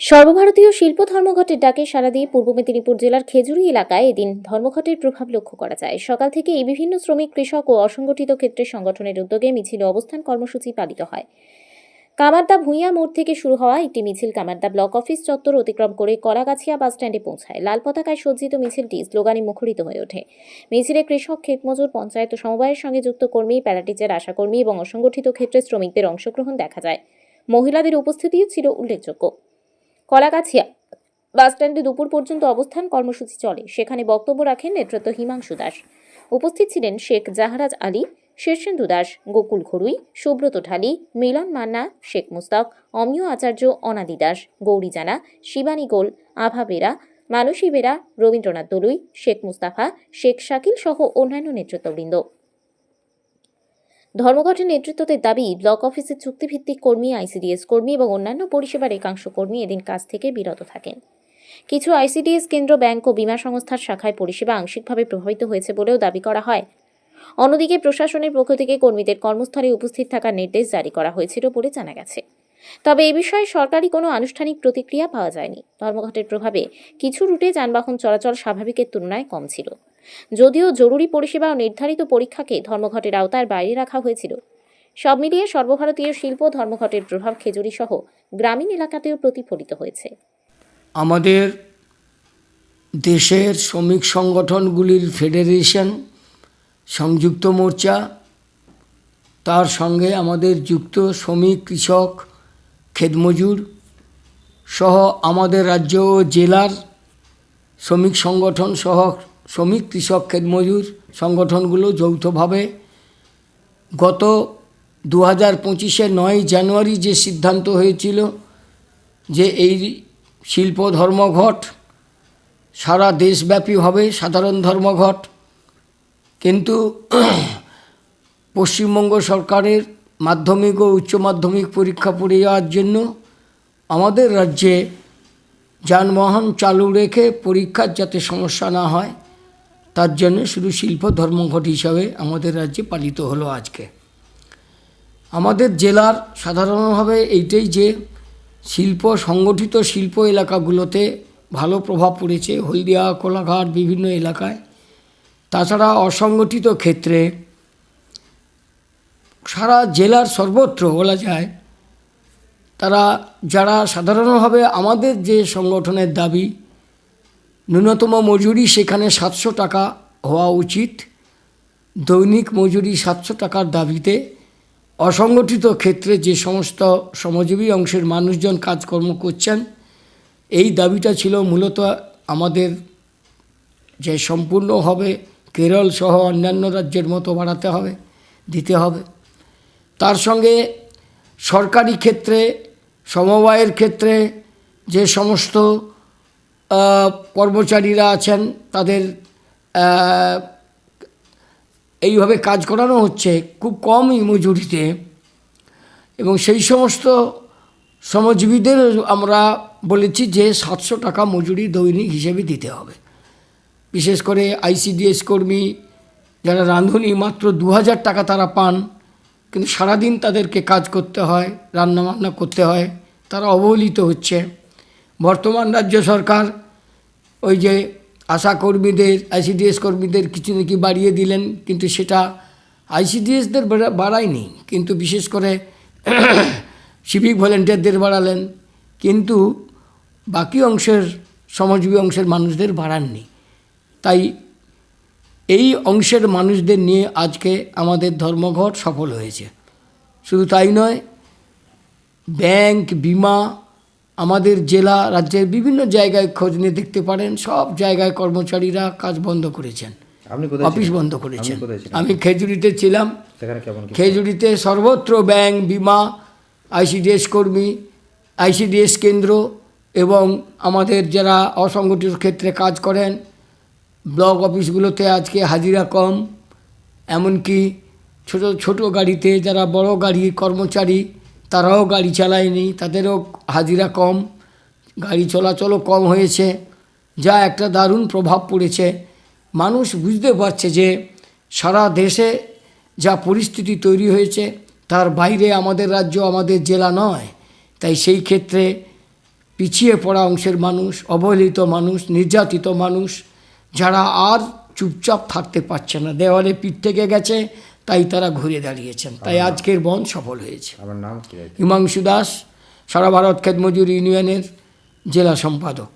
সর্বভারতীয় শিল্প ধর্মঘটের ডাকে সাড়া দিয়ে পূর্ব মেদিনীপুর জেলার খেজুরি এলাকায় এদিন ধর্মঘটের প্রভাব লক্ষ্য করা যায়। সকাল থেকে এই বিভিন্ন শ্রমিক, কৃষক ও অসংগঠিত ক্ষেত্রের সংগঠনের উদ্যোগে মিছিল অবস্থান কর্মসূচি পালিত হয়। কামারদা ভূঁইয়া মোড় থেকে শুরু হওয়া একটি মিছিল কামারদা ব্লক অফিস চত্বর অতিক্রম করে কলাগাছিয়া বাস স্ট্যান্ডে পৌঁছায়। লাল পতাকায় সজ্জিত মিছিলটি স্লোগানে মুখরিত হয়ে ওঠে। মিছিলে কৃষক ক্ষেতমজুর পঞ্চায়েত সমবায়ের সঙ্গে যুক্ত কর্মী, প্যারাটিচের, আশাকর্মী এবং অসংগঠিত ক্ষেত্রে শ্রমিকদের অংশগ্রহণ দেখা যায়। মহিলাদের উপস্থিতিও ছিল উল্লেখযোগ্য। কলাগাছিয়া। বাসস্ট্যান্ডে দুপুর পর্যন্ত অবস্থান কর্মসূচি চলে। সেখানে বক্তব্য রাখেন নেতৃত্ব হিমাংশু দাস। উপস্থিত ছিলেন শেখ জাহারাজ আলী, শীর্ষেন্দু দাস, গোকুল ঘড়ুই সুব্রত ঢালি, মিলন মান্না, শেখ মুস্তাক, অমিয় আচার্য অনাদি দাস, গৌরী জানা, শিবানী গোল, আভা বেরা, মানসী বেরা, রবীন্দ্রনাথ দলুই, শেখ মুস্তাফা, শেখ শাকিল সহ অন্যান্য নেতৃত্ববৃন্দ। ধর্মঘটের নেতৃত্বদের দাবি, ব্লক অফিসে চুক্তিভিত্তিক কর্মী, আইসিডিএস কর্মী এবং অন্যান্য পরিষেবার একাংশ কর্মী এদিন কাজ থেকে বিরত থাকেন। কিছু আইসিডিএস কেন্দ্র, ব্যাংক ও বিমা সংস্থার শাখায় পরিষেবা আংশিকভাবে প্রভাবিত হয়েছে বলেও দাবি করা হয়। অন্যদিকে প্রশাসনের পক্ষ থেকে কর্মীদের কর্মস্থলে উপস্থিত থাকার নির্দেশ জারি করা হয়েছিল বলে জানা গেছে। তবে এ বিষয়ে সরকারি কোনো আনুষ্ঠানিক প্রতিক্রিয়া পাওয়া যায়নি। ধর্মঘটের প্রভাবে কিছু রুটে যানবাহন চলাচল স্বাভাবিকের তুলনায় কম ছিল। যদিও জরুরি পরিষেবা ও নির্ধারিত পরীক্ষাকে ধর্মঘটের আওতার বাইরে রাখা হয়েছিল। সব মিলিয়ে সর্বভারতীয় শিল্প ধর্মঘটের প্রভাব খেজুরি সহ গ্রামীণ এলাকাতেও প্রতিফলিত হয়েছে। আমাদের দেশের শ্রমিক সংগঠনগুলির ফেডারেশন, সংযুক্ত মোর্চা, তার সঙ্গে আমাদের যুক্ত শ্রমিক, কৃষক খেতমজুর সহ আমাদের রাজ্য ও জেলার শ্রমিক সংগঠন সহ শ্রমিক কৃষক খেতমজুর সংগঠনগুলো যৌথভাবে গত দু হাজার পঁচিশে নয় জানুয়ারি যে সিদ্ধান্ত হয়েছিল যে এই শিল্প ধর্মঘট সারা দেশব্যাপী হবে, সাধারণ ধর্মঘট, কিন্তু পশ্চিমবঙ্গ সরকারের মাধ্যমিক ও উচ্চ মাধ্যমিক পরীক্ষা পড়ে যাওয়ার জন্য আমাদের রাজ্যে যানবাহন চালু রেখে পরীক্ষার যাতে সমস্যা না হয়, তার জন্য শুধু শিল্প ধর্মঘট হিসাবে আমাদের রাজ্যে পালিত হলো আজকে। আমাদের জেলার সাধারণভাবে এইটাই যে শিল্প, সংগঠিত শিল্প এলাকাগুলোতে ভালো প্রভাব পড়েছে, হলদিয়া, কোলাঘাট, বিভিন্ন এলাকায়। তাছাড়া অসংগঠিত ক্ষেত্রে সারা জেলার সর্বত্র বলা যায়, তারা যারা সাধারণভাবে আমাদের যে সংগঠনের দাবি, ন্যূনতম মজুরি সেখানে সাতশো টাকা হওয়া উচিত, দৈনিক মজুরি সাতশো টাকার দাবিতে অসংগঠিত ক্ষেত্রে যে সমস্ত শ্রমজীবী অংশের মানুষজন কাজকর্ম করছেন, এই দাবিটা ছিল মূলত আমাদের যে সম্পূর্ণ হবে, কেরল সহ অন্যান্য রাজ্যের মতো বাড়াতে হবে, দিতে হবে। তার সঙ্গে সরকারি ক্ষেত্রে, সমবায়ের ক্ষেত্রে যে সমস্ত কর্মচারীরা আছেন, তাদের এইভাবে কাজ করানো হচ্ছে খুব কমই মজুরিতে এবং সেই সমস্ত শ্রমজীবীদের আমরা বলেছি যে সাতশো টাকা মজুরি দৈনিক হিসেবে দিতে হবে। বিশেষ করে আইসিডিএস কর্মী যারা রাঁধুনি মাত্র দু হাজার টাকা তারা পান কিন্তু সারাদিন তাদেরকে কাজ করতে হয়, রান্নাবান্না করতে হয়, তারা অবহেলিত হচ্ছে। বর্তমান রাজ্য সরকার ওই যে আশা কর্মীদের, আইসিডিএস কর্মীদের কিছু নাকি বাড়িয়ে দিলেন, কিন্তু সেটা আইসিডিএসদের বাড়ায়নি। কিন্তু বিশেষ করে সিভিক ভলেন্টিয়ারদের বাড়ালেন, কিন্তু বাকি অংশের, সমাজজীবী অংশের মানুষদের বাড়াননি। তাই এই অংশের মানুষদের নিয়ে আজকে আমাদের ধর্মঘট সফল হয়েছে। শুধু তাই নয় ব্যাংক বিমা আমাদের জেলা রাজ্যের বিভিন্ন জায়গায় খোঁজ নিয়ে দেখতে পারেন সব জায়গায় কর্মচারীরা কাজ বন্ধ করেছেন। অফিস বন্ধ করেছেন। আমি খেজুরিতে ছিলাম। খেজুরিতে সর্বত্র ব্যাংক বিমা আইসিডিএস কর্মী আইসিডিএস কেন্দ্র এবং আমাদের যারা অসংগঠিত ক্ষেত্রে কাজ করেন ব্লক অফিসগুলোতে আজকে হাজিরা কম, এমনকি ছোট ছোট গাড়িতে যারা বড় গাড়ির কর্মচারী, তারাও গাড়ি চালায়নি, তাদেরও হাজিরা কম, গাড়ি চলাচলও কম হয়েছে, যা একটা দারুণ প্রভাব পড়েছে। মানুষ বুঝতে পারছে যে সারা দেশে যা পরিস্থিতি তৈরি হয়েছে, তার বাইরে আমাদের রাজ্য আমাদের জেলা নয়। তাই সেই ক্ষেত্রে পিছিয়ে পড়া অংশের মানুষ, অবহেলিত মানুষ, নির্যাতিত মানুষ যারা আর চুপচাপ থাকতে পারছে না দেওয়ালে পিঠ থেকে গেছে তাই তারা ঘুরে দাঁড়িয়েছেন। তাই আজকের বন সফল হয়েছে। আমার নাম হিমাংশু দাস সারা ভারত খেদমজুর ইউনিয়নের জেলা সম্পাদক।